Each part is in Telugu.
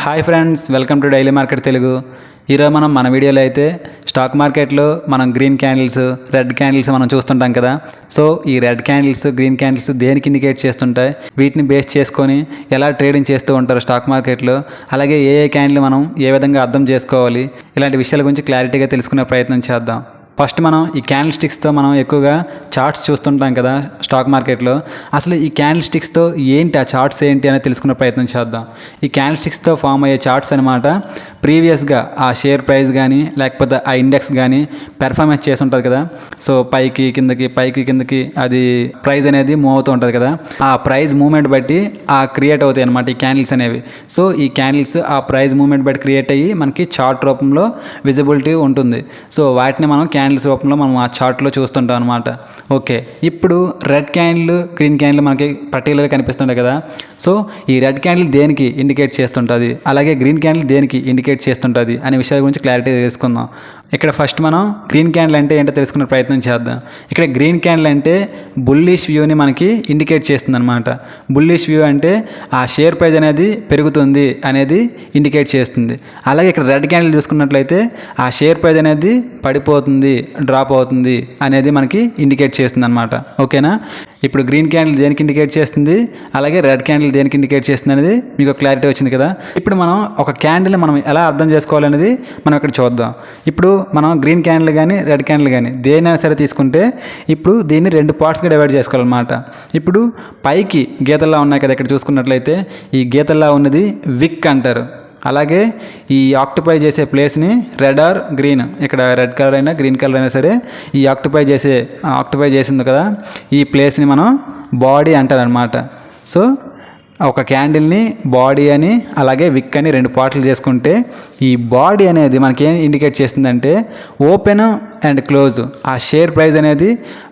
Hi friends welcome to daily market Telugu. ఈరోజు మనం మన వీడియోలో అయితే స్టాక్ మార్కెట్లో మనం గ్రీన్ క్యాండిల్స్ రెడ్ క్యాండిల్స్ మనం చూస్తుంటాం కదా. సో ఈ రెడ్ క్యాండిల్స్ గ్రీన్ క్యాండిల్స్ దేనికి ఇండికేట్ చేస్తుంటాయి? వీటిని బేస్ చేసుకొని ఎలా ట్రేడింగ్ చేస్తూ ఉంటారు స్టాక్ మార్కెట్లో? అలాగే ఏ ఏ క్యాండిల్ మనం ఏ విధంగా అర్థం చేసుకోవాలి? ఇలాంటి విషయాల గురించి క్లారిటీగా తెలుసుకునే ప్రయత్నం చేద్దాం. ఫస్ట్ మనం ఈ క్యాండిల్ స్టిక్స్తో మనం ఎక్కువగా చార్ట్స్ చూస్తుంటాం కదా స్టాక్ మార్కెట్లో. అసలు ఈ క్యాండిల్ స్టిక్స్తో ఏంటి ఆ చార్ట్స్ ఏంటి అనేది తెలుసుకునే ప్రయత్నం చేద్దాం. ఈ క్యాండిల్ స్టిక్స్తో ఫామ్ అయ్యే చార్ట్స్ అనమాట ప్రీవియస్గా ఆ షేర్ ప్రైస్ కానీ లేకపోతే ఆ ఇండెక్స్ కానీ పెర్ఫార్మెన్స్ చేసి ఉంటుంది కదా. సో పైకి కిందకి పైకి కిందకి అది ప్రైస్ అనేది మూవ్ అవుతూ ఉంటుంది కదా. ఆ ప్రైస్ మూవ్మెంట్ బట్టి ఆ క్రియేట్ అవుతాయి అనమాట ఈ క్యాండిల్స్ అనేవి. సో ఈ క్యాండిల్స్ ఆ ప్రైస్ మూవ్మెంట్ బట్టి క్రియేట్ అయ్యి మనకి చార్ట్ రూపంలో విజిబిలిటీ ఉంటుంది. సో వాటిని మనం క్యాండిల్స్ రూపంలో మనం ఆ చార్ట్లో చూస్తుంటాం అనమాట ఓకే ఇప్పుడు రెడ్ క్యాండిల్ గ్రీన్ క్యాండిల్ మనకి పర్టికులర్గా కనిపిస్తుంటాయి కదా. సో ఈ రెడ్ క్యాండిల్ దేనికి ఇండికేట్ చేస్తుంటుంది? అలాగే గ్రీన్ క్యాండిల్ దేనికి ఇండికేట్ చేస్తుంటుంది? అనే విషయాల గురించి క్లారిటీ తీసుకుందాం. ఇక్కడ ఫస్ట్ మనం గ్రీన్ క్యాండిల్ అంటే ఏంటో తెలుసుకునే ప్రయత్నం చేద్దాం. ఇక్కడ గ్రీన్ క్యాండిల్ అంటే బుల్లిష్ వ్యూని మనకి ఇండికేట్ చేస్తుంది అనమాట బుల్లిష్ వ్యూ అంటే ఆ షేర్ ప్రైజ్ అనేది పెరుగుతుంది అనేది ఇండికేట్ చేస్తుంది. అలాగే ఇక్కడ రెడ్ క్యాండిల్ చూసుకున్నట్లయితే ఆ షేర్ ప్రైజ్ అనేది పడిపోతుంది డ్రాప్ అవుతుంది అనేది మనకి ఇండికేట్ చేస్తుంది అనమాట ఓకేనా ఇప్పుడు గ్రీన్ క్యాండిల్ దేనికి ఇండికేట్ చేస్తుంది? అలాగే రెడ్ క్యాండిల్ దేనికి ఇండికేట్ చేస్తుంది అనేది మీకు క్లారిటీ వచ్చింది కదా? ఇప్పుడు మనం ఒక క్యాండిల్ మనం ఎలా అర్థం చేసుకోవాలనేది మనం ఇక్కడ చూద్దాం. ఇప్పుడు మనం గ్రీన్ క్యాండిల్ కానీ రెడ్ క్యాండిల్ కానీ దేనైనా సరే తీసుకుంటే ఇప్పుడు దీన్ని రెండు పార్ట్స్గా డివైడ్ చేసుకోవాలన్నమాట. ఇప్పుడు పైకి గీతల్లా ఉన్నాయి కదా ఇక్కడ చూసుకున్నట్లయితే ఈ గీతల్లా ఉన్నది విక్ అంటారు. అలాగే ఈ ఆక్టిపై చేసే ప్లేస్ని రెడ్ ఆర్ గ్రీన్. ఇక్కడ రెడ్ కలర్ అయినా గ్రీన్ కలర్ అయినా సరే ఈ ఆక్టిపై చేసే ఆక్టిపై చేసింది కదా ఈ ప్లేస్ని మనం బాడీ అంటారనమాట సో ఒక క్యాండిల్ని బాడీ అని అలాగే విక్ అని రెండు పార్ట్లు చేసుకుంటే ఈ బాడీ అనేది మనకి ఏం ఇండికేట్ చేస్తుందంటే ఓపెన్ అండ్ క్లోజ్. ఆ షేర్ ప్రైస్ అనేది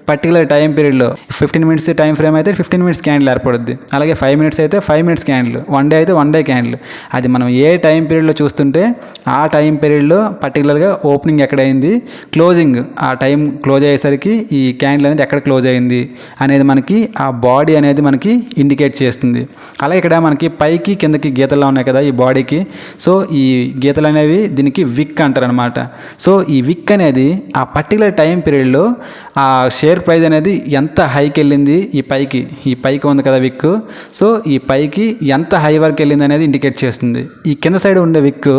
పర్టికులర్ టైం పీరియడ్లో ఫిఫ్టీన్ మినిట్స్ టైం ఫ్రేమ్ అయితే ఫిఫ్టీన్ మినిట్స్ క్యాండిల్ ఏర్పడుద్ది. అలాగే ఫైవ్ మినిట్స్ అయితే five minutes candle. One day అయితే వన్ డే క్యాండిల్. అది మనం ఏ టైం పీరియడ్లో చూస్తుంటే ఆ టైం పీరియడ్లో పర్టికులర్గా ఓపెనింగ్ ఎక్కడైంది? క్లోజింగ్. ఆ టైం క్లోజ్ అయ్యేసరికి ఈ క్యాండిల్ అనేది ఎక్కడ క్లోజ్ అయింది? అనేది మనకి ఆ బాడీ అనేది మనకి ఇండికేట్ చేస్తుంది. అలాగే ఇక్కడ మనకి పైకి కిందకి గీతలు ఉన్నాయి కదా ఈ బాడీకి. సో ఈ గీతలు అనేవి దీనికి విక్ అంటారు అనమాట సో ఈ విక్ అనేది ఆ ఆ పర్టికులర్ టైం పీరియడ్లో ఆ షేర్ ప్రైస్ అనేది ఎంత హైకి వెళ్ళింది ఈ పైకి? ఈ పైకి ఉంది కదా విక్ సో ఈ పైకి ఎంత హై వరకు వెళ్ళింది అనేది ఇండికేట్ చేస్తుంది. ఈ కింద సైడ్ ఉండే విక్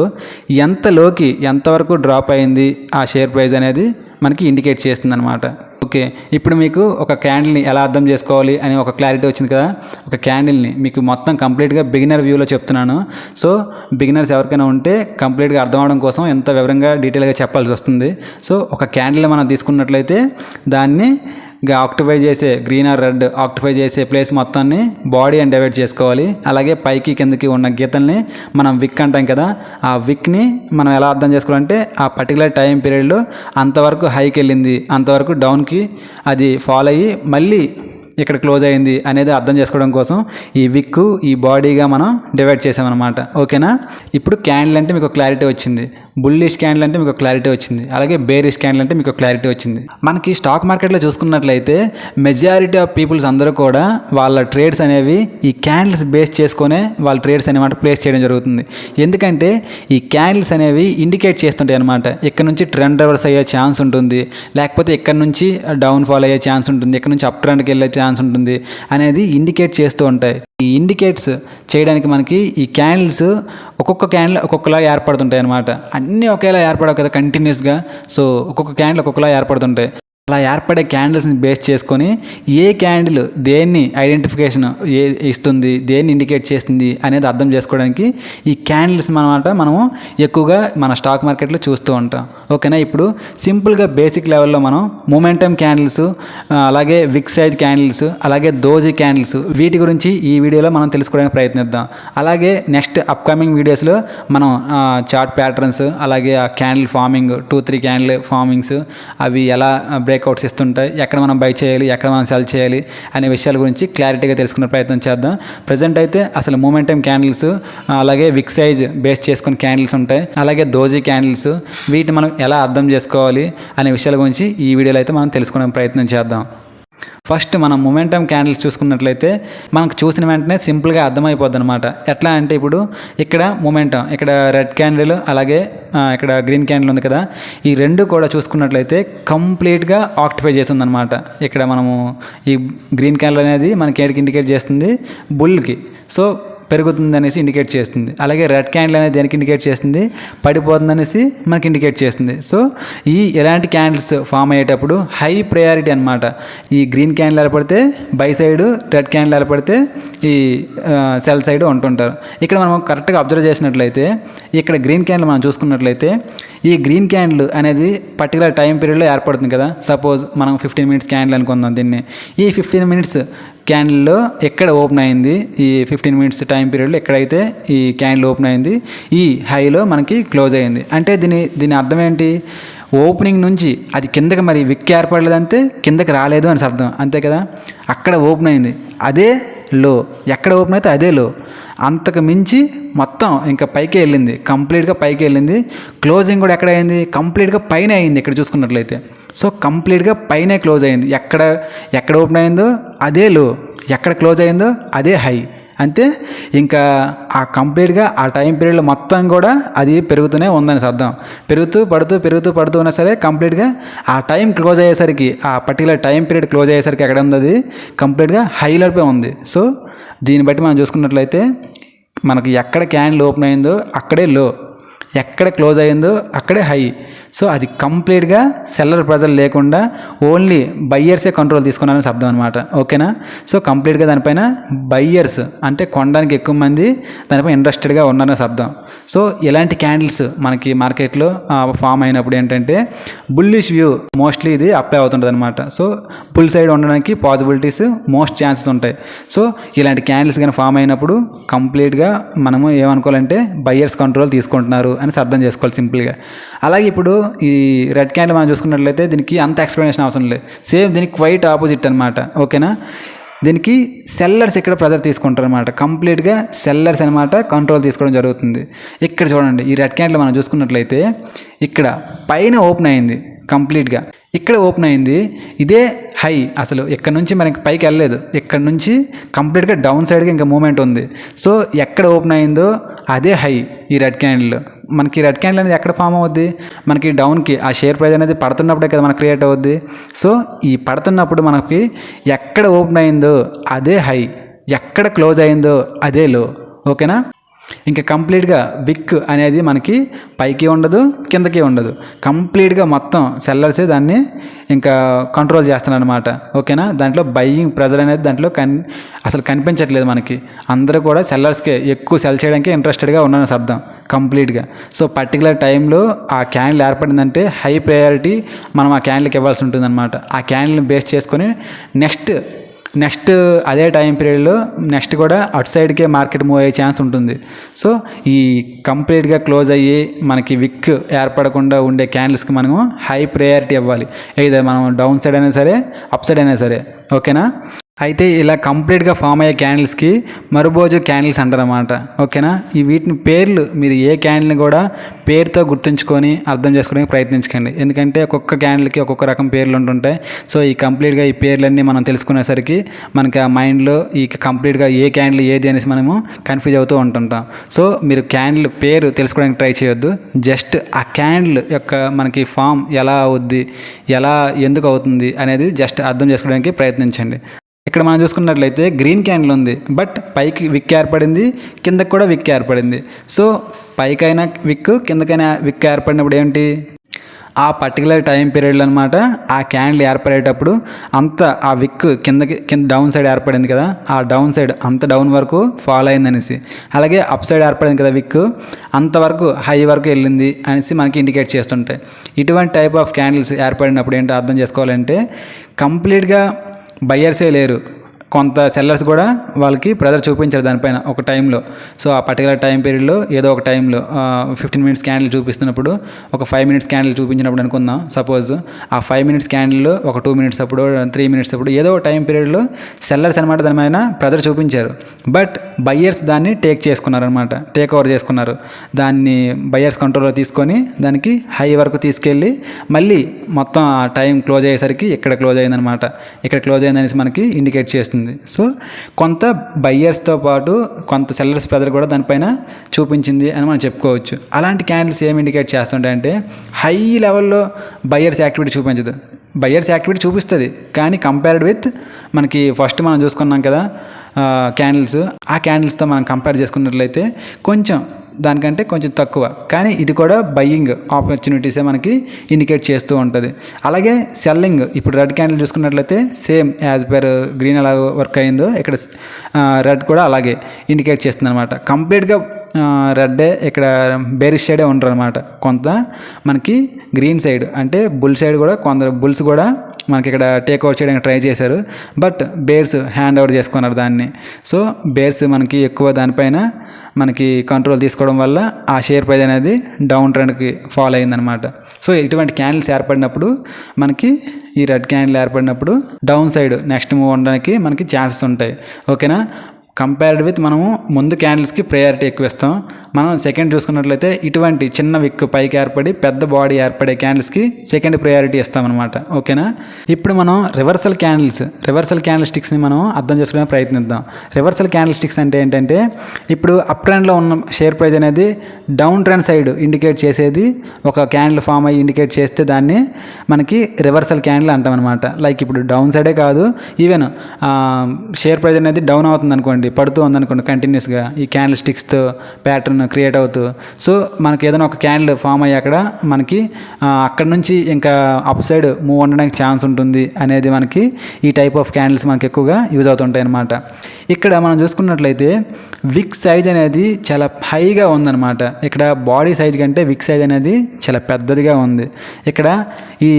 ఎంత లోకి ఎంతవరకు డ్రాప్ అయింది ఆ షేర్ ప్రైస్ అనేది మనకి ఇండికేట్ చేస్తుంది అనమాట ఓకే ఇప్పుడు మీకు ఒక క్యాండిల్ని ఎలా అర్థం చేసుకోవాలి అని ఒక క్లారిటీ వచ్చింది కదా? ఒక క్యాండిల్ని మీకు మొత్తం కంప్లీట్గా బిగినర్ వ్యూలో చెప్తున్నాను. సో బిగినర్స్ ఎవరికైనా ఉంటే కంప్లీట్గా అర్థం అవడం కోసం ఎంత వివరంగా డీటెయిల్గా చెప్పాల్సి వస్తుంది. సో ఒక క్యాండిల్ మనం తీసుకున్నట్లయితే దాన్ని ఇంకా ఆక్టిఫై చేసే గ్రీన్ ఆర్ రెడ్ ఆక్టిఫై చేసే ప్లేస్ మొత్తాన్ని బాడీ అని డైవర్ట్ చేసుకోవాలి. అలాగే పైకి కిందకి ఉన్న గీతల్ని మనం విక్ అంటాం కదా ఆ విక్ని మనం ఎలా అర్థం చేసుకోవాలంటే ఆ పర్టికులర్ టైం పీరియడ్లో అంతవరకు హైకి వెళ్ళింది అంతవరకు డౌన్కి అది ఫాలో అయ్యి మళ్ళీ ఇక్కడ క్లోజ్ అయింది అనేది అర్థం చేసుకోవడం కోసం ఈ విక్ ఈ బాడీగా మనం డివైడ్ చేసామన్నమాట. ఓకేనా? ఇప్పుడు క్యాండిల్ అంటే మీకు క్లారిటీ వచ్చింది. బుల్లిష్ క్యాండిల్ అంటే మీకు క్లారిటీ వచ్చింది. అలాగే బేరిష్ క్యాండిల్ అంటే మీకు క్లారిటీ వచ్చింది. మనకి స్టాక్ మార్కెట్లో చూసుకున్నట్లయితే మెజారిటీ ఆఫ్ పీపుల్స్ అందరూ కూడా వాళ్ళ ట్రేడ్స్ అనేవి ఈ క్యాండిల్స్ బేస్ చేసుకునే వాళ్ళ ట్రేడ్స్ అనేమాట ప్లేస్ చేయడం జరుగుతుంది. ఎందుకంటే ఈ క్యాండిల్స్ అనేవి ఇండికేట్ చేస్తుంటాయి అనమాట ఇక్కడ నుంచి ట్రెండ్ రివర్స్ అయ్యే ఛాన్స్ ఉంటుంది. లేకపోతే ఇక్కడ నుంచి డౌన్ ఫాల్ అయ్యే ఛాన్స్ ఉంటుంది. ఇక్కడ నుంచి అప్ ట్రెండ్కి వెళ్ళే ఛాన్స్ ఉంటుంది అనేది ఇండికేట్ చేస్తూ ఉంటాయి. ఈ ఇండికేట్స్ చేయడానికి మనకి ఈ క్యాండిల్స్ ఒక్కొక్క క్యాండిల్ ఒక్కొక్కలా ఏర్పడుతుంటాయి అనమాట అన్నీ ఒకేలా ఏర్పడవు కదా కంటిన్యూస్గా సో ఒక్కొక్క క్యాండిల్ ఒక్కొక్కలా ఏర్పడుతుంటాయి. అలా ఏర్పడే క్యాండిల్స్ని బేస్ చేసుకొని ఏ క్యాండిల్ దేన్ని ఐడెంటిఫికేషన్ ఏ ఇస్తుంది దేన్ని ఇండికేట్ చేస్తుంది అనేది అర్థం చేసుకోవడానికి ఈ క్యాండిల్స్ అనమాట మనము ఎక్కువగా మన స్టాక్ మార్కెట్లో చూస్తూ ఉంటాం. ఓకేనా? ఇప్పుడు సింపుల్గా బేసిక్ లెవెల్లో మనం మొమెంటమ్ క్యాండిల్స్ అలాగే విక్ సైజ్ క్యాండిల్స్ అలాగే దోజీ క్యాండిల్స్ వీటి గురించి ఈ వీడియోలో మనం తెలుసుకోవడానికి ప్రయత్నిద్దాం. అలాగే నెక్స్ట్ అప్కమింగ్ వీడియోస్లో మనం చార్ట్ ప్యాటర్న్స్ అలాగే ఆ candle forming two three candle formings అవి ఎలా బ్రేక్అవుట్స్ ఇస్తుంటాయి. ఎక్కడ మనం బై చేయాలి ఎక్కడ మనం సెల్ చేయాలి అనే విషయాల గురించి క్లారిటీగా తెలుసుకునే ప్రయత్నం చేద్దాం. ప్రజెంట్ అయితే అసలు మూమెంటం క్యాండిల్స్ అలాగే విక్ సైజ్ బేస్ చేసుకుని క్యాండిల్స్ ఉంటాయి. అలాగే దోజీ క్యాండిల్స్ వీటిని మనం ఎలా అర్థం చేసుకోవాలి అనే విషయాల గురించి ఈ వీడియోలో అయితే మనం తెలుసుకునే ప్రయత్నం చేద్దాం. ఫస్ట్ మనం మొమెంటమ్ క్యాండిల్స్ చూసుకున్నట్లయితే మనకు చూసిన వెంటనే సింపుల్గా అర్థమైపోద్ది అనమాట ఎట్లా అంటే ఇప్పుడు ఇక్కడ మొమెంటం ఇక్కడ రెడ్ క్యాండిల్ అలాగే ఇక్కడ గ్రీన్ క్యాండిల్ ఉంది కదా ఈ రెండు కూడా చూసుకున్నట్లయితే కంప్లీట్గా ఆక్టిఫై చేస్తుంది అనమాట ఇక్కడ మనము ఈ గ్రీన్ క్యాండిల్ అనేది మనకి ఏడికి ఇండికేట్ చేస్తుంది బుల్కి. సో పెరుగుతుంది అనేసి ఇండికేట్ చేస్తుంది. అలాగే రెడ్ క్యాండిల్ అనేది దేనికి ఇండికేట్ చేస్తుంది? పడిపోతుంది అనేసి మనకి ఇండికేట్ చేస్తుంది. సో ఈ ఎలాంటి క్యాండిల్స్ ఫామ్ అయ్యేటప్పుడు హై ప్రయారిటీ అనమాట ఈ గ్రీన్ క్యాండిల్ ఏర్పడితే బై సైడ్ రెడ్ క్యాండిల్ ఏర్పడితే ఈ సెల్ సైడ్ ఉంటుంటారు. ఇక్కడ మనం కరెక్ట్గా అబ్జర్వ్ చేసినట్లయితే ఇక్కడ గ్రీన్ క్యాండిల్ మనం చూసుకున్నట్లయితే ఈ గ్రీన్ క్యాండిల్ అనేది పర్టికులర్ టైం పీరియడ్లో ఏర్పడుతుంది కదా? సపోజ్ మనం ఫిఫ్టీన్ మినిట్స్ క్యాండిల్ అనుకుందాం దీన్ని. ఈ ఫిఫ్టీన్ మినిట్స్ క్యాండిల్లో ఎక్కడ ఓపెన్ అయింది? ఈ ఫిఫ్టీన్ మినిట్స్ టైం పీరియడ్లో ఎక్కడైతే ఈ క్యాండిల్ ఓపెన్ అయింది? ఈ హైలో మనకి క్లోజ్ అయింది. అంటే దీని దీని అర్థం ఏంటి? ఓపెనింగ్ నుంచి అది కిందకి మరి విక్ ఏర్పడలేదంటే కిందకి రాలేదు అని అర్థం. అంతే కదా? అక్కడ ఓపెన్ అయింది. అదే లో. ఎక్కడ ఓపెన్ అయితే అదే లో. అంతకు మించి మొత్తం ఇంకా పైకి వెళ్ళింది. కంప్లీట్గా పైకి వెళ్ళింది. క్లోజింగ్ కూడా ఎక్కడ అయింది? కంప్లీట్గా పైన అయింది ఇక్కడ చూసుకున్నట్లయితే. సో కంప్లీట్గా పైనే క్లోజ్ అయింది. ఎక్కడ ఎక్కడ ఓపెన్ అయిందో అదే లో ఎక్కడ క్లోజ్ అయిందో అదే హై. అంతే? ఇంకా ఆ కంప్లీట్గా ఆ టైం పీరియడ్లో మొత్తం కూడా అది పెరుగుతూనే ఉందని అర్థం. పెరుగుతూ పడుతూ పెరుగుతూ పడుతూ ఉన్నా సరే కంప్లీట్గా ఆ టైం క్లోజ్ అయ్యేసరికి ఆ పర్టికులర్ టైం పీరియడ్ క్లోజ్ అయ్యేసరికి ఎక్కడ ఉంది అది? కంప్లీట్గా హైలోపే ఉంది. సో దీన్ని బట్టి మనం చూసుకున్నట్లయితే మనకు ఎక్కడ క్యాండిల్ ఓపెన్ అయిందో అక్కడే లో. ఎక్కడ క్లోజ్ అయిందో అక్కడే హై. సో అది కంప్లీట్గా సెల్లర్ ప్రెజర్ లేకుండా ఓన్లీ బయ్యర్సే కంట్రోల్ తీసుకున్నారని శబ్దం అనమాట ఓకేనా? సో కంప్లీట్గా దానిపైన బయ్యర్స్ అంటే కొనడానికి ఎక్కువ మంది దానిపైన ఇంట్రెస్టెడ్గా ఉన్నారని శబ్దం సో ఇలాంటి క్యాండిల్స్ మనకి మార్కెట్లో ఫామ్ అయినప్పుడు ఏంటంటే బుల్లిష్ వ్యూ మోస్ట్లీ ఇది అప్లై అవుతుంటుంది అనమాట సో బుల్ సైడ్ ఉండడానికి పాసిబిలిటీస్ మోస్ట్ ఛాన్సెస్ ఉంటాయి. సో ఇలాంటి క్యాండిల్స్ కానీ ఫామ్ అయినప్పుడు కంప్లీట్గా మనము ఏమనుకోవాలంటే బయ్యర్స్ కంట్రోల్ తీసుకుంటున్నారు అని అర్థం చేసుకోవాలి సింపుల్గా. అలాగే ఇప్పుడు ఈ రెడ్ క్యాండిల్ మనం చూసుకున్నట్లయితే దీనికి అంత ఎక్స్ప్లెనేషన్ అవసరం లేదు. సేమ్ దీనికి క్వైట్ ఆపోజిట్ అనమాట ఓకేనా? దీనికి సెల్లర్స్ ఇక్కడ ప్రెజర్ తీసుకుంటారు అనమాట కంప్లీట్గా సెల్లర్స్ అనమాట కంట్రోల్ తీసుకోవడం జరుగుతుంది. ఇక్కడ చూడండి ఈ రెడ్ క్యాండిల్ మనం చూసుకున్నట్లయితే ఇక్కడ పైన ఓపెన్ అయింది కంప్లీట్గా. ఇక్కడ ఓపెన్ అయింది ఇదే హై. అసలు ఇక్కడ నుంచి మనకి పైకి వెళ్ళలేదు. ఇక్కడ నుంచి కంప్లీట్గా డౌన్ సైడ్కి ఇంకా మూమెంట్ ఉంది. సో ఎక్కడ ఓపెన్ అయిందో అదే హై ఈ రెడ్ క్యాండిల్. మనకి రెడ్ క్యాండిల్ అనేది ఎక్కడ ఫామ్ అవుద్ది? మనకి డౌన్కి ఆ షేర్ ప్రైస్ అనేది పడుతున్నప్పుడే కదా మనకు క్రియేట్ అవుద్ది. సో ఈ పడుతున్నప్పుడు మనకి ఎక్కడ ఓపెన్ అయిందో అదే హై ఎక్కడ క్లోజ్ అయిందో అదే లో. ఓకేనా? ఇంకా కంప్లీట్గా విక్ అనేది మనకి పైకి ఉండదు కిందకి ఉండదు. కంప్లీట్గా మొత్తం సెల్లర్సే దాన్ని ఇంకా కంట్రోల్ చేస్తున్నారు అనమాట ఓకేనా? దాంట్లో బయ్యింగ్ ప్రెజర్ అనేది దాంట్లో కన్ అసలు కనిపించట్లేదు మనకి. అందరూ కూడా సెల్లర్స్కే ఎక్కువ సెల్ చేయడానికి ఇంట్రెస్టెడ్గా ఉన్నాను అర్థం కంప్లీట్గా. సో పర్టికులర్ టైంలో ఆ క్యాండిల్ ఏర్పడిందంటే హై ప్రయారిటీ మనం ఆ క్యాండిల్కి ఇవ్వాల్సి ఉంటుందన్నమాట. ఆ క్యాండిల్ని బేస్ చేసుకొని నెక్స్ట్ నెక్స్ట్ అదే టైం పీరియడ్లో నెక్స్ట్ కూడా అటు సైడ్కే మార్కెట్ మూవ్ అయ్యే ఛాన్స్ ఉంటుంది. సో ఈ కంప్లీట్గా క్లోజ్ అయ్యి మనకి విక్ ఏర్పడకుండా ఉండే క్యాండిల్స్కి మనము హై ప్రయారిటీ ఇవ్వాలి ఏదో మనం డౌన్ సైడ్ అయినా సరే అప్ సైడ్ అయినా సరే. ఓకేనా అయితే ఇలా కంప్లీట్గా ఫామ్ అయ్యే క్యాండిల్స్కి మరుబోజు క్యాండిల్స్ అంటారన్నమాట. ఓకేనా? ఈ వీటిని పేర్లు మీరు ఏ క్యాండిల్ని కూడా పేరుతో గుర్తుంచుకొని అర్థం చేసుకోవడానికి ప్రయత్నించకండి. ఎందుకంటే ఒక్కొక్క క్యాండిల్కి ఒక్కొక్క రకం పేర్లు ఉంటుంటాయి. సో ఈ కంప్లీట్గా ఈ పేర్లన్నీ మనం తెలుసుకునేసరికి మనకి ఆ మైండ్లో ఈ కంప్లీట్గా ఏ క్యాండిల్ ఏది అనేసి మనము కన్ఫ్యూజ్ అవుతూ ఉంటుంటాం. సో మీరు క్యాండిల్ పేరు తెలుసుకోవడానికి ట్రై చేయొద్దు. జస్ట్ ఆ క్యాండిల్ యొక్క మనకి ఫామ్ ఎలా అవుద్ది ఎలా ఎందుకు అవుతుంది అనేది జస్ట్ అర్థం చేసుకోవడానికి ప్రయత్నించండి. ఇక్కడ మనం చూసుకున్నట్లయితే గ్రీన్ క్యాండిల్ ఉంది బట్ పైకి విక్ ఏర్పడింది కిందకి కూడా విక్ ఏర్పడింది. సో పైకైనా విక్ కిందకైనా విక్ ఏర్పడినప్పుడు ఏంటి ఆ పర్టికులర్ టైం పీరియడ్లో అనమాట ఆ క్యాండిల్ ఏర్పడేటప్పుడు అంత ఆ విక్ కిందకి కింద డౌన్ సైడ్ ఏర్పడింది కదా ఆ డౌన్ సైడ్ అంత డౌన్ వరకు ఫాలో అయిందనేసి. అలాగే అప్ సైడ్ ఏర్పడింది కదా విక్ అంతవరకు హై వరకు వెళ్ళింది అనేసి మనకి ఇండికేట్ చేస్తుంటాయి. ఇటువంటి టైప్ ఆఫ్ క్యాండిల్స్ ఏర్పడినప్పుడు ఏంటో అర్థం చేసుకోవాలంటే కంప్లీట్గా బయ్యర్సే లేరు. కొంత సెల్లర్స్ కూడా వాళ్ళకి ప్రెజర్ చూపించారు దానిపైన ఒక టైంలో సో ఆ పర్టికులర్ టైం పీరియడ్లో ఏదో ఒక టైంలో ఫిఫ్టీన్ మినిట్స్ క్యాండిల్ చూపిస్తున్నప్పుడు ఒక ఫైవ్ మినిట్స్ క్యాండిల్ చూపించినప్పుడు అనుకుందాం సపోజ్ ఆ ఫైవ్ మినిట్స్ క్యాండిల్లో ఒక టూ మినిట్స్ అప్పుడు త్రీ మినిట్స్ అప్పుడు ఏదో ఒక టైం పీరియడ్లో సెల్లర్స్ అనమాట దాని పైన ప్రెజర్ చూపించారు. బట్ బయ్యర్స్ దాన్ని టేక్ చేసుకున్నారనమాట టేక్ ఓవర్ చేసుకున్నారు. దాన్ని బయ్యర్స్ కంట్రోల్లో తీసుకొని దానికి హై వరకు తీసుకెళ్ళి మళ్ళీ మొత్తం ఆ టైం క్లోజ్ అయ్యేసరికి ఇక్కడ క్లోజ్ అయిందనమాట ఇక్కడ క్లోజ్ అయిందనేసి మనకి ఇండికేట్ చేస్తుంది. సో కొంత బయ్యర్స్తో పాటు కొంత సెల్లర్స్ ప్రెజర్ కూడా దానిపైన చూపించింది అని మనం చెప్పుకోవచ్చు. అలాంటి క్యాండిల్స్ ఏం ఇండికేట్ చేస్తుంటాయంటే హై లెవెల్లో బయ్యర్స్ యాక్టివిటీ చూపించదు. బయ్యర్స్ యాక్టివిటీ చూపిస్తుంది. కానీ కంపేర్డ్ విత్ మనకి ఫస్ట్ మనం చూసుకున్నాం కదా క్యాండిల్స్ ఆ క్యాండిల్స్తో మనం కంపేర్ చేసుకున్నట్లయితే కొంచెం దానికంటే కొంచెం తక్కువ. కానీ ఇది కూడా బయ్యింగ్ ఆపర్చునిటీసే మనకి ఇండికేట్ చేస్తూ ఉంటుంది. అలాగే సెల్లింగ్ ఇప్పుడు రెడ్ క్యాండిల్ చూసుకున్నట్లయితే సేమ్ యాజ్ పర్ గ్రీన్ ఎలా వర్క్ అయిందో ఇక్కడ రెడ్ కూడా అలాగే ఇండికేట్ చేస్తుంది అనమాట కంప్లీట్గా రెడ్డే ఇక్కడ బేరిష్ సైడే ఉంటారు అనమాట కొంత మనకి గ్రీన్ సైడ్ అంటే బుల్ సైడ్ కూడా కొందరు బుల్స్ కూడా మనకి ఇక్కడ టేక్ ఓవర్ చేయడానికి ట్రై చేశారు. బట్ బేర్స్ హ్యాండ్ ఓవర్ చేసుకున్నారు దాన్ని. సో బేర్స్ మనకి ఎక్కువ దానిపైన మనకి కంట్రోల్ తీసుకోవడం వల్ల ఆ షేర్ ప్రైజ్ అనేది డౌన్ ట్రెండ్కి ఫాలో అయిందనమాట సో ఇటువంటి క్యాండిల్స్ ఏర్పడినప్పుడు మనకి ఈ రెడ్ క్యాండిల్ ఏర్పడినప్పుడు డౌన్ సైడ్ నెక్స్ట్ మూవ్ ఉండడానికి మనకి ఛాన్సెస్ ఉంటాయి. ఓకేనా కంపేర్డ్ విత్ మనము ముందు క్యాండిల్స్కి ప్రయారిటీ ఎక్కువ ఇస్తాం మనం సెకండ్ చూసుకున్నట్లయితే ఇటువంటి చిన్న విక్ పైకి ఏర్పడి పెద్ద బాడీ ఏర్పడే క్యాండిల్స్కి సెకండ్ ప్రయారిటీ ఇస్తామన్నమాట. ఓకేనా ఇప్పుడు మనం రివర్సల్ క్యాండిల్స్ రివర్సల్ క్యాండిల్ స్టిక్స్ని మనం అర్థం చేసుకునే ప్రయత్నిద్దాం. రివర్సల్ క్యాండిల్ స్టిక్స్ అంటే ఏంటంటే ఇప్పుడు అప్ ట్రెండ్లో ఉన్న షేర్ ప్రైజ్ అనేది డౌన్ ట్రెండ్ సైడ్ ఇండికేట్ చేసేది ఒక క్యాండిల్ ఫామ్ అయ్యి ఇండికేట్ చేస్తే దాన్ని మనకి రివర్సల్ క్యాండిల్ అంటాం అనమాట లైక్ ఇప్పుడు డౌన్ సైడే కాదు ఈవెన్ షేర్ ప్రైజ్ అనేది డౌన్ అవుతుంది అనుకోండి పడుతూ ఉందనుకోండి కంటిన్యూస్గా ఈ క్యాండిల్ స్టిక్స్తో ప్యాటర్న్ క్రియేట్ అవుతూ. సో మనకి ఏదైనా ఒక క్యాండిల్ ఫామ్ అయ్యి అక్కడ మనకి అక్కడ నుంచి ఇంకా అప్ సైడ్ మూవ్ ఉండడానికి ఛాన్స్ ఉంటుంది అనేది మనకి ఈ టైప్ ఆఫ్ క్యాండిల్స్ మనకి ఎక్కువగా యూజ్ అవుతుంటాయి అనమాట ఇక్కడ మనం చూసుకున్నట్లయితే విక్ సైజ్ అనేది చాలా హైగా ఉందన్నమాట. ఇక్కడ బాడీ సైజ్ కంటే విక్ సైజ్ అనేది చాలా పెద్దదిగా ఉంది. ఇక్కడ ఈ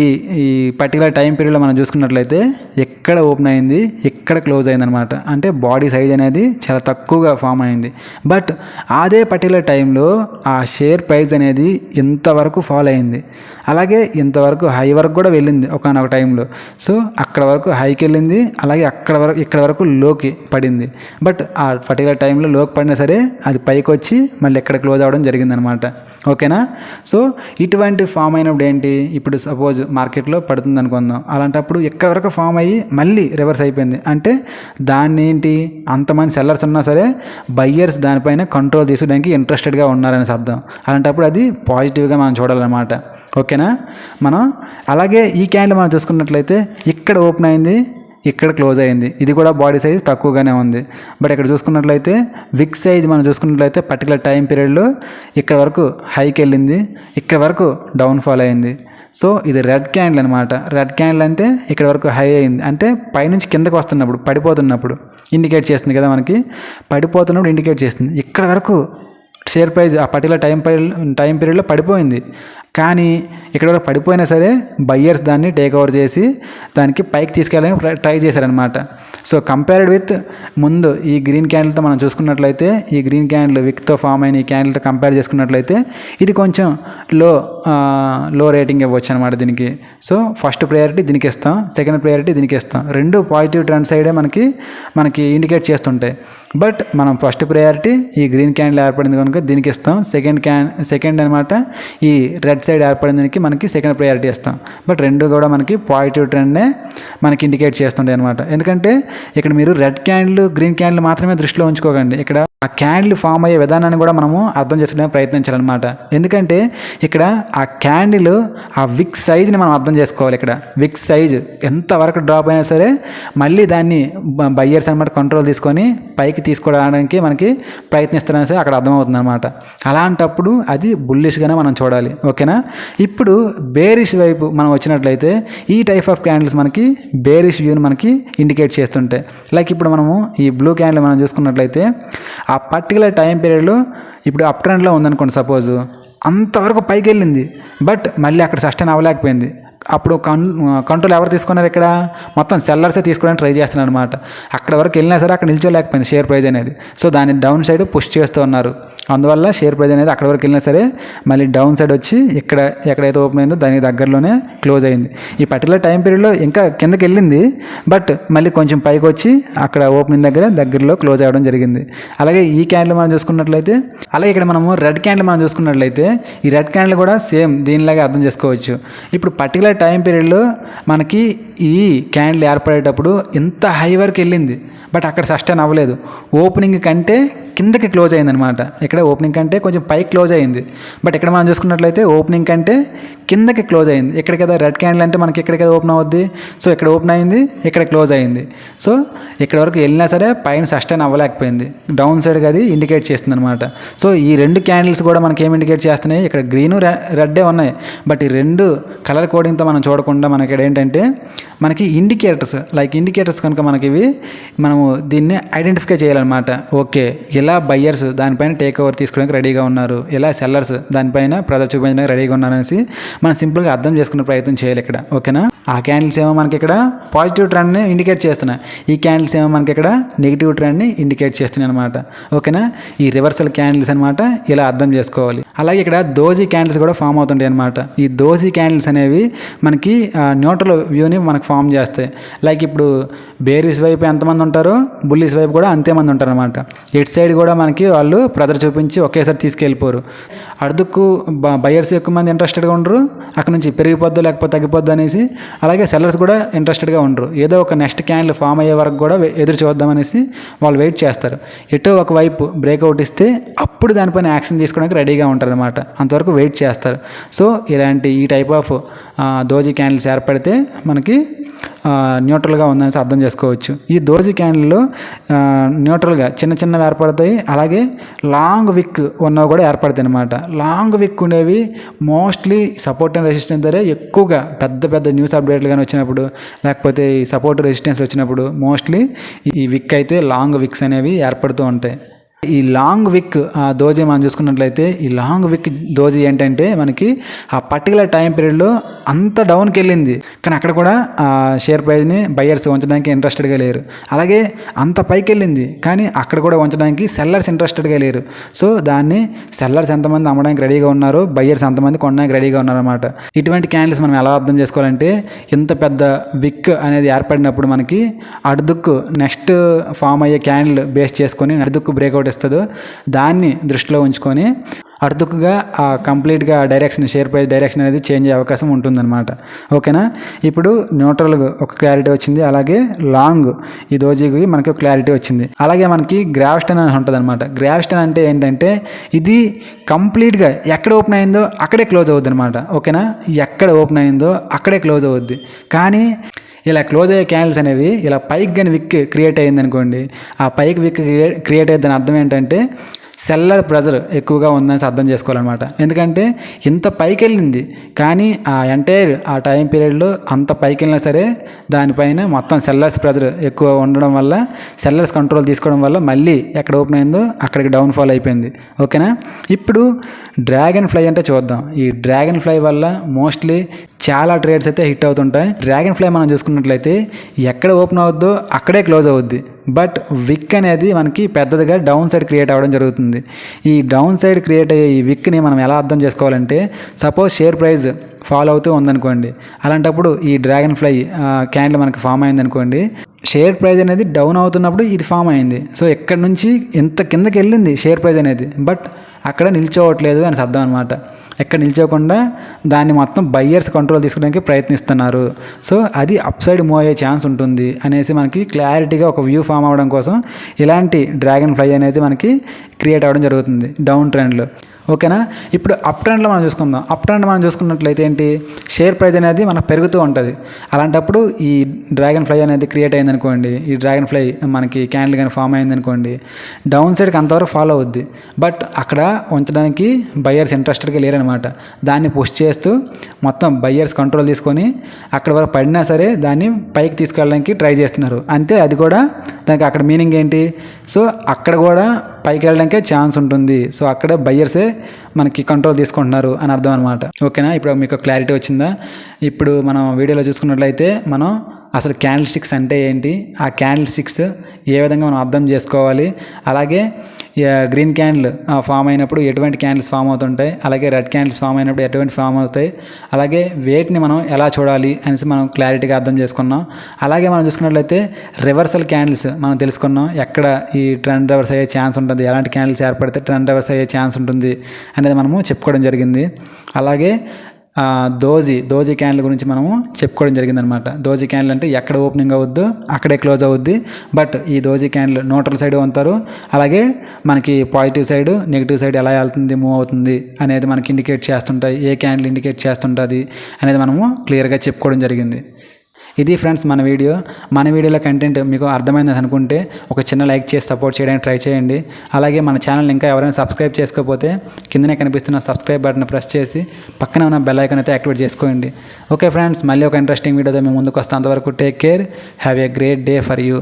ఈ పర్టికులర్ టైం పీరియడ్లో మనం చూసుకున్నట్లయితే ఎక్కడ ఓపెన్ అయింది ఎక్కడ క్లోజ్ అయిందనమాట అంటే బాడీ సైజ్ అనేది చాలా తక్కువగా ఫామ్ అయింది. బట్ అదే పర్టికులర్ టైంలో ఆ షేర్ ప్రైస్ అనేది ఇంతవరకు ఫాల్ అయింది. అలాగే ఇంతవరకు హై వరకు కూడా వెళ్ళింది ఒకనొక టైంలో. సో అక్కడ వరకు హైకి వెళ్ళింది అలాగే అక్కడ వరకు ఇక్కడ వరకు లోకి పడింది. బట్ ఆ పర్టికులర్ టైంలో లోకి పడినా సరే అది పైకి వచ్చి మళ్ళీ ఎక్కడ క్లోజ్ అవ్వడం జరిగిందనమాట. ఓకేనా? సో ఇటువంటి ఫామ్ అయినప్పుడు ఏంటి? ఇప్పుడు సపోజ్ మార్కెట్లో పడుతుంది అనుకుందాం. అలాంటప్పుడు ఎక్కడ వరకు ఫామ్ అయ్యి మళ్ళీ రివర్స్ అయిపోయింది? అంటే దాన్ని ఏంటి? అంతమంది సెల్లర్స్ ఉన్నా సరే బయ్యర్స్ దానిపైన కంట్రోల్ తీసుకోవడానికి ఇంట్రెస్టెడ్గా ఉన్నారని అర్థం అలాంటప్పుడు అది పాజిటివ్గా మనం చూడాలన్నమాట. ఓకేనా మనం అలాగే ఈ క్యాండిల్ మనం చూసుకున్నట్లయితే ఇక్కడ ఓపెన్ అయింది ఇక్కడ క్లోజ్ అయింది. ఇది కూడా బాడీ సైజ్ తక్కువగానే ఉంది. బట్ ఇక్కడ చూసుకున్నట్లయితే విక్ సైజ్ మనం చూసుకున్నట్లయితే పర్టికులర్ టైం పీరియడ్లో ఇక్కడ వరకు హైకి వెళ్ళింది ఇక్కడ వరకు డౌన్ఫాల్ అయింది. సో ఇది రెడ్ క్యాండిల్ అనమాట రెడ్ క్యాండిల్ అంటే ఇక్కడ వరకు హై అయింది. అంటే పైనుంచి కిందకు వస్తున్నప్పుడు పడిపోతున్నప్పుడు ఇండికేట్ చేస్తుంది కదా మనకి. పడిపోతున్నప్పుడు ఇండికేట్ చేస్తుంది. ఇక్కడ వరకు షేర్ ప్రైస్ ఆ పర్టికులర్ టైం పీరియడ్ టైం పీరియడ్లో పడిపోయింది. కానీ ఇక్కడ పడిపోయినా సరే బయ్యర్స్ దాన్ని టేక్ ఓవర్ చేసి దానికి పైకి తీసుకెళ్ళడానికి ట్రై- ట్రై చేశారనమాట సో కంపేర్డ్ విత్ ముందు ఈ గ్రీన్ క్యాండిల్తో మనం చూసుకున్నట్లయితే ఈ గ్రీన్ క్యాండిల్ విక్తో ఫామ్ అయిన ఈ క్యాండిల్తో కంపేర్ చేసుకున్నట్లయితే ఇది కొంచెం లో లో రేటింగ్ ఇవ్వచ్చు అనమాట దీనికి. సో ఫస్ట్ ప్రయారిటీ దీనికి ఇస్తాం సెకండ్ ప్రయారిటీ దీనికి ఇస్తాం. రెండు పాజిటివ్ ట్రెండ్ సైడే మనకి మనకి ఇండికేట్ చేస్తుంటాయి. బట్ మనం ఫస్ట్ ప్రయారిటీ ఈ గ్రీన్ క్యాండిల్ ఏర్పడింది కనుక దీనికి ఇస్తాం. సెకండ్ క్యాన్ సెకండ్ అనమాట ఈ రెడ్ సైడ్ ఏర్పడినకి దానికి మనకి సెకండ్ ప్రయారిటీ ఇస్తాం. బట్ రెండు కూడా మనకి పాజిటివ్ ట్రెండ్నే మనకి ఇండికేట్ చేస్తుంటాయి అనమాట ఎందుకంటే ఇక్కడ మీరు రెడ్ క్యాండిల్ గ్రీన్ క్యాండిల్ మాత్రమే దృష్టిలో ఉంచుకోకండి. ఇక్కడ ఆ క్యాండిల్ ఫామ్ అయ్యే విధానాన్ని కూడా మనము అర్థం చేసుకోవడానికి ప్రయత్నించాలన్నమాట. ఎందుకంటే ఇక్కడ ఆ క్యాండిల్ ఆ విక్ సైజ్ని మనం అర్థం చేసుకోవాలి ఇక్కడ. విక్ సైజ్ ఎంతవరకు డ్రాప్ అయినా సరే మళ్ళీ దాన్ని బయ్యర్స్ అనమాట కంట్రోల్ తీసుకొని పైకి తీసుకోవడానికి మనకి ప్రయత్నిస్తున్నా సరే అక్కడ అర్థమవుతుంది అనమాట అలాంటప్పుడు అది బుల్లిష్గానే మనం చూడాలి. ఓకేనా? ఇప్పుడు బేరిష్ వైపు మనం వచ్చినట్లయితే ఈ టైప్ ఆఫ్ క్యాండిల్స్ మనకి బేరిష్ వ్యూని మనకి ఇండికేట్ చేస్తుంటాయి. లైక్ ఇప్పుడు మనము ఈ బ్లూ క్యాండిల్ మనం చూసుకున్నట్లయితే ఆ పర్టికులర్ టైం పీరియడ్లో ఇప్పుడు అప్ ట్రెండ్లో ఉందనుకోండి సపోజ్ అంతవరకు పైకి వెళ్ళింది బట్ మళ్ళీ అక్కడ సస్టైన్ అవ్వలేకపోయింది. అప్పుడు కన్ కంట్రోల్ ఎవరు తీసుకున్నారు ఇక్కడ? మొత్తం సెల్లర్సే తీసుకోవడానికి ట్రై చేస్తున్నారు అనమాట అక్కడ వరకు వెళ్ళినా సరే అక్కడ నిల్చోలేకపోయింది షేర్ ప్రైజ్ అనేది. సో దాన్ని డౌన్ సైడ్ పుష్ చేస్తూ ఉన్నారు. అందువల్ల షేర్ ప్రైజ్ అనేది అక్కడ వరకు వెళ్ళినా సరే మళ్ళీ డౌన్ సైడ్ వచ్చి ఇక్కడ ఎక్కడైతే ఓపెన్ అయిందో దానికి దగ్గరలోనే క్లోజ్ అయింది. ఈ పర్టికులర్ టైం పీరియడ్లో ఇంకా కిందకి వెళ్ళింది బట్ మళ్ళీ కొంచెం పైకి వచ్చి అక్కడ ఓపెనింగ్ దగ్గర దగ్గరలో క్లోజ్ అవ్వడం జరిగింది. అలాగే ఈ క్యాండిల్ మనం చూసుకున్నట్లయితే అలాగే ఇక్కడ మనము రెడ్ క్యాండిల్ మనం చూసుకున్నట్లయితే ఈ రెడ్ క్యాండిల్ కూడా సేమ్ దీనిలాగా అర్థం చేసుకోవచ్చు. ఇప్పుడు పర్టికులర్ టైం పీరియడ్లో మనకి ఈ క్యాండిల్ ఏర్పడేటప్పుడు ఇంత హై వరకు వెళ్ళింది. బట్ అక్కడ సస్టైన్ అవ్వలేదు. ఓపెనింగ్ కంటే కిందకి క్లోజ్ అయిందనమాట ఇక్కడ ఓపెనింగ్ కంటే కొంచెం పైకి క్లోజ్ అయింది. బట్ ఇక్కడ మనం చూసుకున్నట్లయితే ఓపెనింగ్ కంటే కిందకి క్లోజ్ అయింది. ఇక్కడ కదా రెడ్ క్యాండిల్ అంటే మనకి ఇక్కడ కదా ఓపెన్ అవుద్ది. సో ఇక్కడ ఓపెన్ అయింది? ఇక్కడ క్లోజ్ అయింది. సో ఇక్కడ వరకు వెళ్ళినా సరే పైన సస్టైన్ అవ్వలేకపోయింది. డౌన్ సైడ్కి అది ఇండికేట్ చేస్తుంది అనమాట సో ఈ రెండు క్యాండిల్స్ కూడా మనకి ఏం ఇండికేట్ చేస్తున్నాయి? ఇక్కడ గ్రీను రెడ్డే ఉన్నాయి. బట్ ఈ రెండు కలర్ కోడింగ్తో మనం చూడకుండా మనకి ఇక్కడ ఏంటంటే మనకి ఇండికేటర్స్ లైక్ ఇండికేటర్స్ కనుక మనకి ఇవి మనము దీన్ని ఐడెంటిఫై చేయాలన్నమాట. ఓకే ఇలా బయ్యర్స్ దానిపైన టేక్ ఓవర్ తీసుకోవడానికి రెడీగా ఉన్నారు? ఇలా సెల్లర్స్ దానిపైన ప్రజలు చూపించడానికి రెడీగా ఉన్నారనేసి మనం సింపుల్గా అర్థం చేసుకునే ప్రయత్నం చేయాలి ఇక్కడ ఓకేనా? ఆ క్యాండిల్స్ ఏమో మనకి ఇక్కడ పాజిటివ్ ట్రెండ్ని ఇండికేట్ చేస్తున్నాయి. ఈ క్యాండిల్స్ ఏమో మనకి ఇక్కడ నెగిటివ్ ట్రెండ్ని ఇండికేట్ చేస్తున్నాయి అనమాట ఓకేనా? ఈ రివర్సల్ క్యాండిల్స్ అనమాట ఇలా అర్థం చేసుకోవాలి. అలాగే ఇక్కడ దోజీ క్యాండిల్స్ కూడా ఫామ్ అవుతుంటాయి అనమాట ఈ దోజీ క్యాండిల్స్ అనేవి మనకి న్యూట్రల్ వ్యూని మనకు ఫామ్ చేస్తాయి. లైక్ ఇప్పుడు బేరీస్ వైపు ఎంతమంది ఉంటారో బుల్లీస్ వైపు కూడా అంతే మంది ఉంటారు అనమాట ఇటు సైడ్ కూడా మనకి వాళ్ళు ప్రదర్ చూపించి ఒకేసారి తీసుకెళ్ళిపోరు. అడుదుకు బయర్స్ ఎక్కువ మంది ఇంట్రెస్టెడ్గా ఉండరు. అక్కడ నుంచి పెరిగిపోద్దు లేకపోతే తగ్గిపోద్దు అనేసి అలాగే సెల్లర్స్ కూడా ఇంట్రెస్టెడ్గా ఉండరు. ఏదో ఒక నెక్స్ట్ క్యాండిల్ ఫామ్ అయ్యే వరకు కూడా ఎదురు చూద్దామనేసి వాళ్ళు వెయిట్ చేస్తారు. ఎటో ఒక వైపు బ్రేక్అవుట్ ఇస్తే అప్పుడు దానిపైన యాక్షన్ తీసుకోవడానికి రెడీగా ఉంటారు అనమాట అంతవరకు వెయిట్ చేస్తారు. సో ఇలాంటి ఈ టైప్ ఆఫ్ దోజీ క్యాండిల్స్ ఏర్పడితే మనకి న్యూట్రల్గా ఉందనేసి అర్థం చేసుకోవచ్చు. ఈ దోసి క్యాండిల్లో న్యూట్రల్గా చిన్న చిన్నవి ఏర్పడతాయి. అలాగే లాంగ్ విక్ ఉన్నవి కూడా ఏర్పడతాయి అనమాట లాంగ్ విక్ ఉండేవి మోస్ట్లీ సపోర్ట్ అండ్ రెసిస్టెన్స్ ధరే ఎక్కువగా పెద్ద పెద్ద న్యూస్ అప్డేట్లు కానీ వచ్చినప్పుడు లేకపోతే ఈ సపోర్ట్ రెసిస్టెన్స్ వచ్చినప్పుడు మోస్ట్లీ ఈ విక్ అయితే లాంగ్ విక్స్ అనేవి ఏర్పడుతూ ఉంటాయి. ఈ లాంగ్ విక్ ఆ దోజీ మనం చూసుకున్నట్లయితే ఈ లాంగ్ విక్ దోజీ ఏంటంటే మనకి ఆ పర్టికులర్ టైం పీరియడ్లో అంత డౌన్కి వెళ్ళింది. కానీ అక్కడ కూడా ఆ షేర్ ప్రైస్ని బయ్యర్స్ ఉంచడానికి ఇంట్రెస్టెడ్గా లేరు. అలాగే అంత పైకి వెళ్ళింది. కానీ అక్కడ కూడా ఉంచడానికి సెల్లర్స్ ఇంట్రెస్టెడ్గా లేరు. సో దాన్ని సెల్లర్స్ ఎంతమంది అమ్మడానికి రెడీగా ఉన్నారు బయ్యర్స్ ఎంతమంది కొనడానికి రెడీగా ఉన్నారన్నమాట. ఇటువంటి క్యాండిల్స్ మనం ఎలా అర్థం చేసుకోవాలంటే ఇంత పెద్ద విక్ అనేది ఏర్పడినప్పుడు మనకి అడుదుక్కు నెక్స్ట్ ఫామ్ అయ్యే క్యాండిల్ బేస్ చేసుకొని అడుదుక్కు బ్రేక్అవుట్ ఇస్తుందో దాన్ని దృష్టిలో ఉంచుకొని అర్థకుగా ఆ కంప్లీట్గా డైరెక్షన్ షేర్ ప్రైస్ డైరెక్షన్ అనేది చేంజ్ అయ్యే అవకాశం ఉంటుందన్నమాట. ఓకేనా? ఇప్పుడు న్యూట్రల్ ఒక క్లారిటీ వచ్చింది. అలాగే లాంగ్ ఈ దోజీకి మనకి ఒక క్లారిటీ వచ్చింది. అలాగే మనకి గ్రావిస్టన్ అని ఉంటుంది అనమాట గ్రావిస్టన్ అంటే ఏంటంటే ఇది కంప్లీట్గా ఎక్కడ ఓపెన్ అయిందో అక్కడే క్లోజ్ అవుద్ది అనమాట ఓకేనా? ఎక్కడ ఓపెన్ అయిందో అక్కడే క్లోజ్ అవుద్ది. కానీ ఇలా క్లోజ్ అయ్యే క్యాండిల్స్ అనేవి ఇలా పైకి కానీ విక్ క్రియేట్ అయ్యింది అనుకోండి ఆ పైకి విక్ క్రియేట్ క్రియేట్ అయ్యేదని అర్థం ఏంటంటే సెల్లర్ ప్రెజర్ ఎక్కువగా ఉందని అర్థం చేసుకోవాలన్నమాట. ఎందుకంటే ఇంత పైకి వెళ్ళింది కానీ ఆ ఎంటైర్ ఆ టైం పీరియడ్లో అంత పైకి వెళ్ళినా సరే దానిపైన మొత్తం సెల్లర్స్ ప్రెజర్ ఎక్కువ ఉండడం వల్ల సెల్లర్స్ కంట్రోల్ తీసుకోవడం వల్ల మళ్ళీ ఎక్కడ ఓపెన్ అయిందో అక్కడికి డౌన్ఫాల్ అయిపోయింది. ఓకేనా? ఇప్పుడు డ్రాగన్ ఫ్లై అంటే చూద్దాం. ఈ డ్రాగన్ ఫ్లై వల్ల మోస్ట్లీ చాలా ట్రేడ్స్ అయితే హిట్ అవుతుంటాయి. డ్రాగన్ ఫ్లై మనం చూసుకున్నట్లయితే ఎక్కడ ఓపెన్ అవుద్దో అక్కడే క్లోజ్ అవుద్ది. బట్ విక్ అనేది మనకి పెద్దదిగా డౌన్ సైడ్ క్రియేట్ అవ్వడం జరుగుతుంది. ఈ డౌన్ సైడ్ క్రియేట్ అయ్యే ఈ విక్ని మనం ఎలా అర్థం చేసుకోవాలంటే సపోజ్ షేర్ ప్రైస్ ఫాలో అవుతూ ఉందనుకోండి అలాంటప్పుడు ఈ డ్రాగన్ ఫ్లై క్యాండిల్ మనకి ఫామ్ అయిందనుకోండి షేర్ ప్రైస్ అనేది డౌన్ అవుతున్నప్పుడు ఇది ఫామ్ అయింది. సో ఇక్కడ నుంచి ఎంత కిందకి వెళ్ళింది షేర్ ప్రైస్ అనేది. బట్ అక్కడ నిల్చోవట్లేదు అని అర్థం అనమాట ఎక్కడ నిల్చోకుండా దాన్ని మొత్తం బయ్యర్స్ కంట్రోల్ తీసుకోవడానికి ప్రయత్నిస్తున్నారు. సో అది అప్ సైడ్ మూవ్ అయ్యే ఛాన్స్ ఉంటుంది అనేసి మనకి క్లారిటీగా ఒక వ్యూ ఫామ్ అవ్వడం కోసం ఇలాంటి డ్రాగన్ ఫ్లై అనేది మనకి క్రియేట్ అవ్వడం జరుగుతుంది. డౌన్ ట్రెండ్లో ఓకేనా? ఇప్పుడు అప్ ట్రెండ్లో మనం చూసుకుందాం. అప్ ట్రెండ్ మనం చూసుకున్నట్లయితే ఏంటి? షేర్ ప్రైస్ అనేది మనకు పెరుగుతూ ఉంటుంది. అలాంటప్పుడు ఈ డ్రాగన్ ఫ్లై అనేది క్రియేట్ అయిందనుకోండి ఈ డ్రాగన్ ఫ్లై మనకి క్యాండిల్ కానీ ఫామ్ అయిందనుకోండి డౌన్ సైడ్కి అంతవరకు ఫాలో అవుద్ది. బట్ అక్కడ ఉంచడానికి బయ్యర్స్ ఇంట్రెస్టెడ్గా లేరనమాట దాన్ని పుష్ చేస్తూ మొత్తం బయ్యర్స్ కంట్రోల్ తీసుకొని అక్కడ వరకు పడినా సరే దాన్ని పైకి తీసుకెళ్ళడానికి ట్రై చేస్తున్నారు. అంతే అది కూడా దానికి అక్కడ మీనింగ్ ఏంటి? సో అక్కడ కూడా పైకి వెళ్ళడానికే ఛాన్స్ ఉంటుంది. సో అక్కడ బయ్యర్సే మనకి కంట్రోల్ తీసుకుంటున్నారు అని అర్థం అనమాట ఓకేనా ఇప్పుడు మీకు క్లారిటీ వచ్చిందా? ఇప్పుడు మనం వీడియోలో చూసుకున్నట్లయితే మనం అసలు క్యాండిల్ స్టిక్స్ అంటే ఏంటి? ఆ క్యాండిల్ స్టిక్స్ ఏ విధంగా మనం అర్థం చేసుకోవాలి? అలాగే గ్రీన్ క్యాండిల్ ఫామ్ అయినప్పుడు ఎటువంటి క్యాండిల్స్ ఫామ్ అవుతుంటాయి? అలాగే రెడ్ క్యాండిల్స్ ఫామ్ అయినప్పుడు ఎటువంటి ఫామ్ అవుతాయి? అలాగే వేటిని మనం ఎలా చూడాలి అనేసి మనం క్లారిటీగా అర్థం చేసుకున్నాం. అలాగే మనం చూసుకున్నట్లయితే రివర్సల్ క్యాండిల్స్ మనం తెలుసుకున్నాం. ఎక్కడ ఈ ట్రెండ్ రివర్స్ అయ్యే ఛాన్స్ ఉంటుంది? ఎలాంటి క్యాండిల్స్ ఏర్పడితే ట్రెండ్ రివర్స్ అయ్యే ఛాన్స్ ఉంటుంది? అనేది మనము చెప్పుకోవడం జరిగింది. అలాగే దోజీ దోజీ క్యాండిల్ గురించి మనము చెప్పుకోవడం జరిగిందనమాట దోజీ క్యాన్లు అంటే ఎక్కడ ఓపెనింగ్ అవుద్దో అక్కడే క్లోజ్ అవుద్ది. బట్ ఈ దోజీ క్యాన్లు న్యూట్రల్ సైడ్ ఉంటారు అలాగే మనకి పాజిటివ్ సైడ్ నెగిటివ్ సైడ్ ఎలా వెళ్తుంది మూవ్ అవుతుంది అనేది మనకి ఇండికేట్ చేస్తుంటాయి. ఏ క్యాండిల్ ఇండికేట్ చేస్తుంటుంది అనేది మనము క్లియర్గా చెప్పుకోవడం జరిగింది. ఇది ఫ్రెండ్స్ మన వీడియో. మన వీడియోలో కంటెంట్ మీకు అర్థమైంది అనుకుంటే ఒక చిన్న లైక్ చేసి సపోర్ట్ చేయడానికి ట్రై చేయండి. అలాగే మన ఛానల్ ఇంకా ఎవరైనా సబ్స్క్రైబ్ చేసుకోకపోతే కిందనే కనిపిస్తున్న సబ్స్క్రైబ్ బటన్ ప్రెస్ చేసి పక్కన ఉన్న బెల్ ఐకన్ అయితే యాక్టివేట్ చేసుకోండి. ఓకే ఫ్రెండ్స్ మళ్ళీ ఒక ఇంట్రెస్టింగ్ వీడియోతో మేము ముందుకు వస్తాం అంతవరకు take care have a great day for you